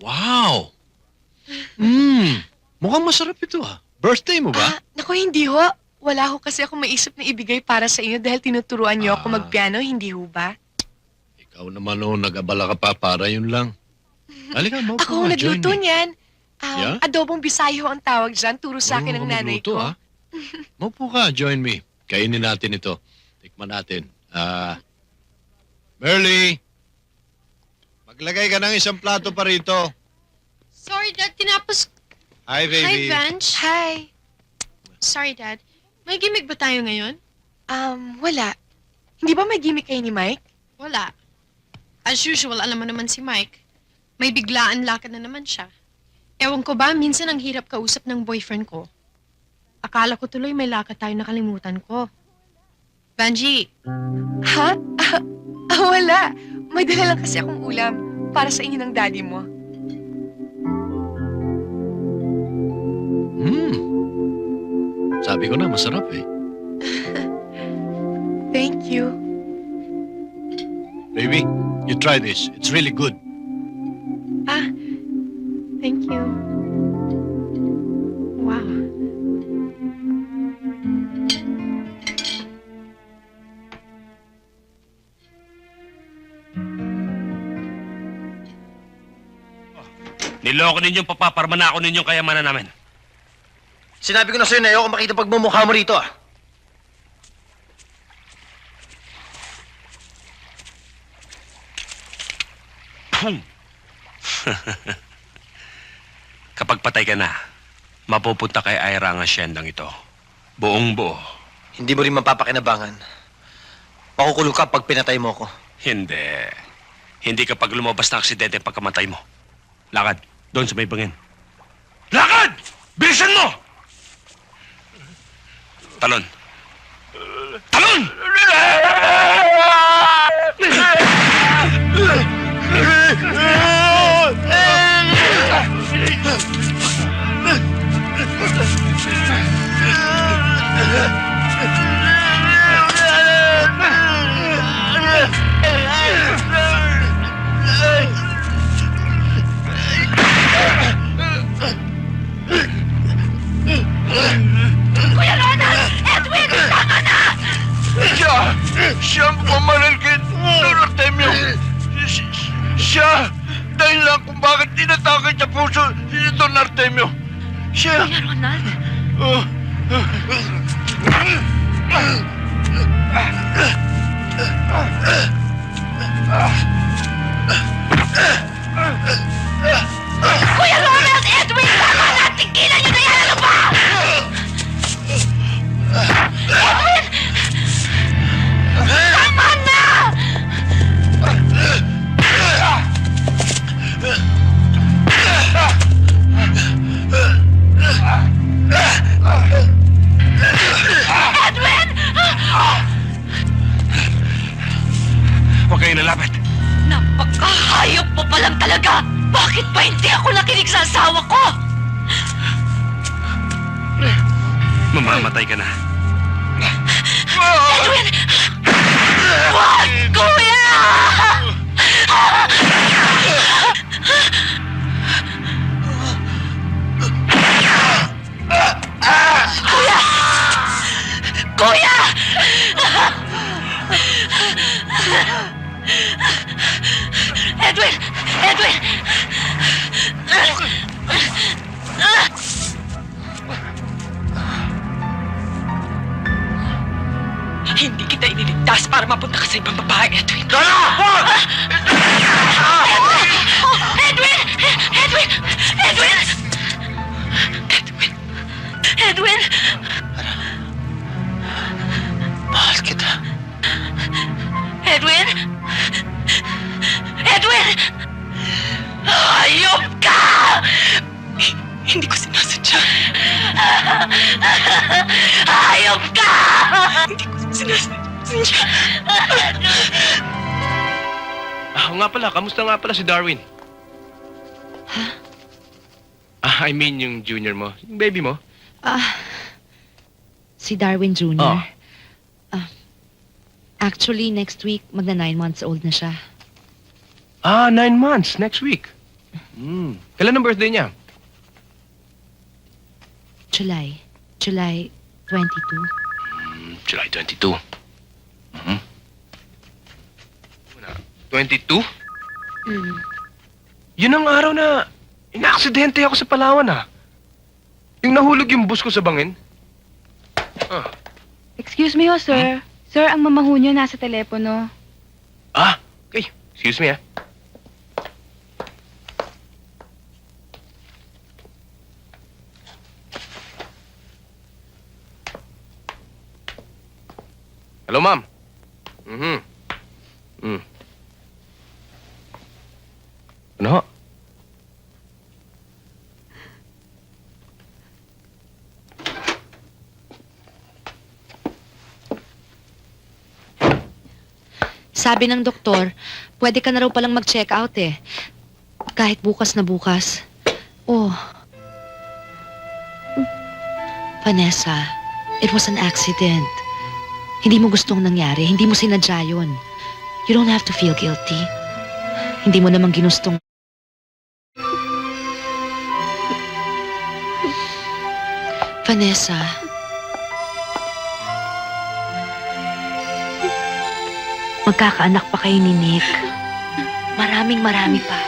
Wow! Mmm, mukhang masarap ito ah. Birthday mo ba? Ah, naku, hindi ho. Wala ho kasi ako maisip na ibigay para sa inyo dahil tinuturuan niyo ako Ah. magpiano, hindi ho ba? Ikaw naman oh, nag-abala ka pa para yun lang. Halika, maupo Ako ho ka, join nagluto me. niyan. Um, Yeah? Adobong Bisayo ang tawag dyan. Turo sa akin ng Marunong ka nanay magluto, ko. ah. Maupo ka, join me. Kainin natin ito. Tikman natin. Ah, Merly! Maglagay ka ng isang plato pa rito. Sorry, Dad. Tinapos... Hi, Hi, baby. Hi. Sorry, Dad. May gimmick ba tayo ngayon? Um, wala. Hindi ba may gimmick kayo ni Mike? Wala. As usual, alam mo naman si Mike. May biglaan lakad na naman siya. Ewan ko ba, minsan ang hirap kausap ng boyfriend ko. Akala ko tuloy may lakad tayo nakalimutan ko. Vanji, Ha? Ah, wala. May dala lang kasi akong ulam para sa inyo ng daddy mo. Hmm. Sabi ko na, masarap eh. Thank you. Baby, you try this. It's really good. Ah, thank you. Niloko ninyong papaparmana ako ninyong kayamanan namin. Sinabi ko na sa'yo na ayoko makita pagmumukha mo rito ah. Pum! Kapag patay ka na, mapupunta kay Ira ang asyendang ito. Buong buo. Hindi mo rin mapapakinabangan. Makukulong ka pag pinatay mo ako. Hindi. Hindi kapag lumabas na aksidente pagkamatay mo. Lakad, doon sa may bangin. Lakad! Bilisan mo! Talon. Talon! Siya ang Don Artemio! Si- si- Siya! Dahil lang kung bakit tinatakay sa puso si Don Artemio! Siya! Kuya Ronald! Kuya Ronald! Edwin! Napakahayop mo pa lang talaga! Bakit pa hindi ako nakinig sa asawa ko? Mamamatay ka na. Edwin! Wag! Kuya! Kuya! Kuya! Edwin! Edwin! Hindi kita iniligtas para mapunta ka sa ibang babae, Edwin. Edwin! Edwin! Edwin! Edwin! Edwin! Hayop ka! Hindi ko sinasadya. Ah, nga pala, kamusta nga pala si Darwin? Ah, I mean yung junior mo, yung baby mo. Ah, si Darwin Jr. Oh. Ah, actually, next week, magna nine months old na siya. Ah, nine months, next week. Hmm. Kailan ang birthday niya? July. July 22. Hmm, July 22. Mhm. Una, 22? Mm. Yun ang araw na inaaksidente ako sa Palawan ah. Yung nahulog yung bus ko sa bangin. Ah, Excuse me ho, sir. Sir, ang mamaho niyo nasa telepono. ah okay. Excuse me ah. Hello, ma'am. Mhm. Mm. Ano? ho? Sabi ng doktor, pwede ka na raw palang mag-check out eh. Kahit bukas na bukas. Oh. Vanessa, it was an accident. Hindi mo gustong nangyari. Hindi mo sinadya yun. You don't have to feel guilty. Hindi mo naman ginustong... Vanessa, magkakaanak pa kayo ni Nick. Maraming marami pa.